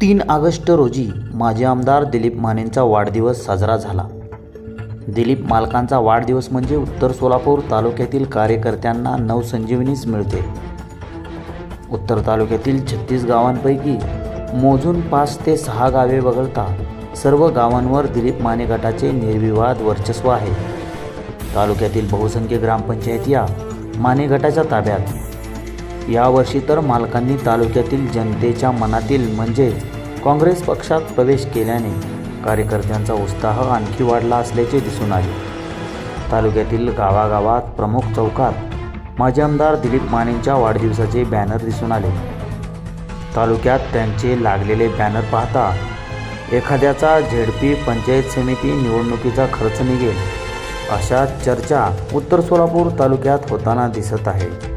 तीन ऑगस्ट रोजी माजी आमदार दिलीप मानेंचा वाढदिवस साजरा झाला. दिलीप मालकांचा वाढदिवस म्हणजे उत्तर सोलापूर तालुक्यातील कार्यकर्त्यांना नवसंजीवनीच मिळते. उत्तर तालुक्यातील छत्तीस गावांपैकी मोजून पाच ते सहा गावे वगळता सर्व गावांवर दिलीप माने गटाचे निर्विवाद वर्चस्व आहे. तालुक्यातील बहुसंख्य ग्रामपंचायत या माने गटाच्या ताब्यात यावर्षी तर मालकांनी तालुक्यातील जनतेच्या मनातील म्हणजेच काँग्रेस पक्षात प्रवेश केल्याने कार्यकर्त्यांचा उत्साह आणखी वाढला असल्याचे दिसून आले. तालुक्यातील गावागावात प्रमुख चौकात माजी आमदार दिलीप मानेंच्या वाढदिवसाचे बॅनर दिसून आले. तालुक्यात त्यांचे लागलेले बॅनर पाहता एखाद्याचा झेडपी पंचायत समिती निवडणुकीचा खर्च निघेल अशा चर्चा उत्तर सोलापूर तालुक्यात होताना दिसत आहे.